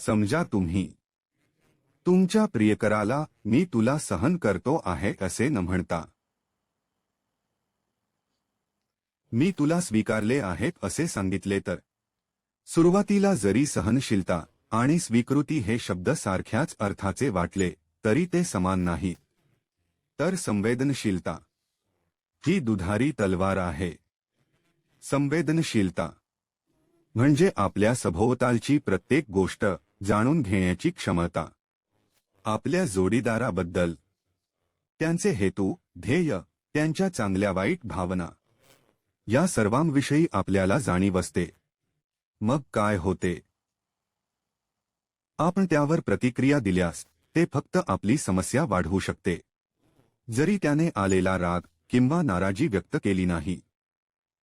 समजा तुम्ही. तुमच्या प्रियकराला मी तुला सहन करतो आहे असे न म्हणता. मी तुला स्वीकारले आहेत असे सांगितले तर. सुरुवातीला जरी सहनशीलता आणि स्वीकृती हे शब्द सारख्याच अर्थाचे वाटले तरी ते समान नाही. तर संवेदनशीलता. ही दुधारी तलवार आहे. संवेदनशीलता. म्हणजे आपल्या सभोवतालची प्रत्येक गोष्ट जाणून घेण्याची क्षमता. आपल्या जोडीदाराबद्दल. त्यांचे हेतू ध्येय त्यांच्या चांगल्या वाईट भावना. या सर्वांविषयी आपल्याला जाणीव असते. मग काय होते? आपण त्यावर प्रतिक्रिया दिल्यास ते फक्त आपली समस्या वाढवू शकते. जरी त्याने आलेला राग किंवा नाराजी व्यक्त केली नाही.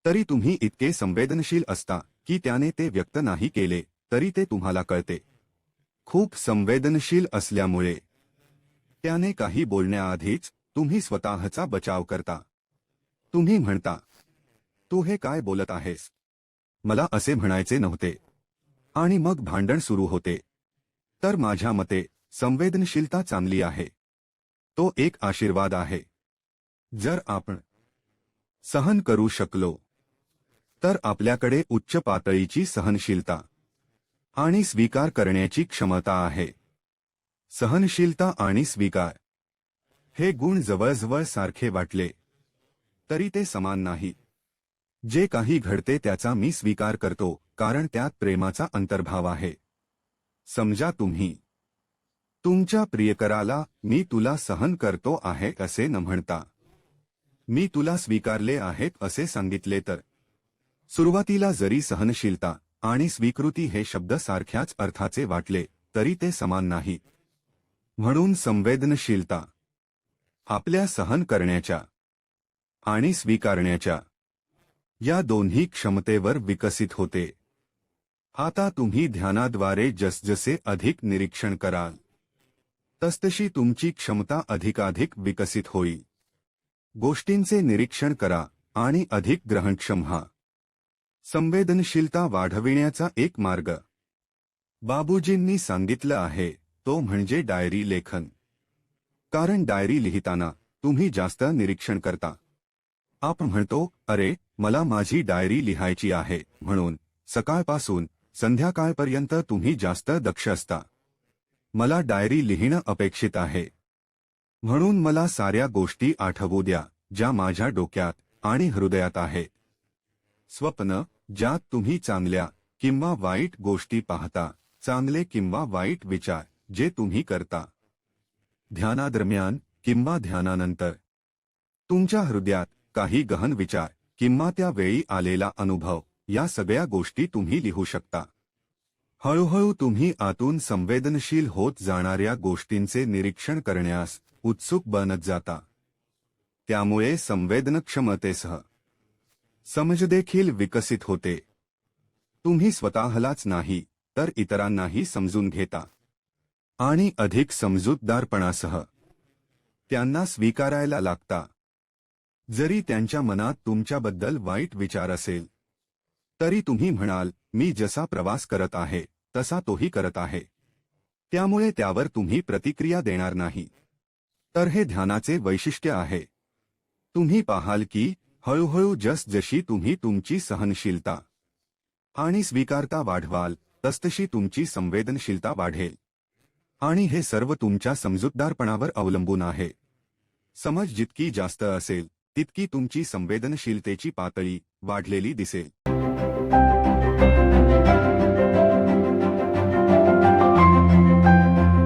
तरी तुम्ही इतके संवेदनशील असता की त्याने ते व्यक्त नाही केले तरी ते तुम्हाला कळते. खूप संवेदनशील असल्यामुळे. त्याने काही बोलण्याआधीच तुम्ही स्वतःचा बचाव करता. तुम्ही म्हणता तू हे काय बोलत आहेस? मला असे म्हणायचे नव्हते. आणि मग भांडण सुरू होते. तर माझ्या मते संवेदनशीलता चांगली आहे. तो एक आशीर्वाद आहे. जर आपण सहन करू शकलो तर आपल्याकडे उच्च पातळीची सहनशीलता आणि स्वीकार करण्याची क्षमता आहे. सहनशीलता आणि स्वीकार. हे गुण जवळजवळ सारखे वाटले. तरी ते समान नाही. जे काही घडते त्याचा मी स्वीकार करतो कारण त्यात प्रेमाचा अंतर्भाव आहे. समजा तुम्ही तुमच्या प्रियकराला मी तुला सहन करतो आहे असे न म्हणता. मी तुला स्वीकारले आहे असे सांगितले तर. सुरुवातीला जरी सहनशीलता आणि स्वीकृती हे शब्द सारख्याच अर्थाचे वाटले तरी ते समान नाही. म्हणून संवेदनशीलता आपल्या सहन करण्याच्या आणि स्वीकारण्याच्या या दोन्ही क्षमतेवर विकसित होते. आता तुम्ही ध्यानाद्वारे जसजसे अधिक निरीक्षण कराल तसतशी तुमची क्षमता अधिकाधिक विकसित होईल. गोष्टींचे निरीक्षण करा आणि अधिक ग्रहणक्षम व्हा. संवेदनशीलता वाढविण्याचा एक मार्ग. बाबूजींनी सांगितलं आहे तो म्हणजे डायरी लेखन. कारण डायरी लिहिताना तुम्ही जास्त निरीक्षण करता. आपण म्हणतो अरे मला माझी डायरी लिहायची आहे म्हणून सकाळपासून संध्याकाळपर्यंत तुम्ही जास्त दक्ष असता. मला डायरी लिहिणं अपेक्षित आहे. म्हणून मला साऱ्या गोष्टी आठवू द्या ज्या माझ्या डोक्यात आणि हृदयात आहेत स्वप्न ज्यात तुम्ही चांगल्या किंवा वाईट गोष्टी पाहता चांगले किंवा वाईट विचार जे तुम्ही करता. ध्यानादरम्यान किंवा ध्यानानंतर. तुमच्या हृदयात काही गहन विचार किंवा त्या वेळी आलेला अनुभव या सगळ्या गोष्टी तुम्ही लिहू शकता. हळूहळू तुम्ही आतून संवेदनशील होत जाणाऱ्या गोष्टींचे निरीक्षण करण्यास उत्सुक बनत जाता. त्यामुळे संवेदनक्षमतेसह समजदेखील विकसित होते. तुम्ही स्वतःलाच नाही तर इतरांनाही समजून घेता. आणि अधिक समजूतदारपणासह. त्यांना स्वीकारायला लागता. जरी त्यांच्या मनात तुमच्याबद्दल वाईट विचार असेल. तरी तुम्ही म्हणाल मी जसा प्रवास करत आहे तसा तोही करत आहे. त्यामुळे त्यावर तुम्ही प्रतिक्रिया देणार नाही. तर हे ध्यानाचे वैशिष्ट्य आहे. तुम्ही पाहाल की हळूहळू जसजशी तुम्ही तुमची सहनशीलता आणि स्वीकारता वाढवाल तसतशी तुमची संवेदनशीलता वाढेल. आणि हे सर्व तुमच्या समजूतदारपणावर अवलंबून आहे. समज जितकी जास्त असेल तितकी तुमची संवेदनशीलतेची पातळी वाढलेली दिसेल.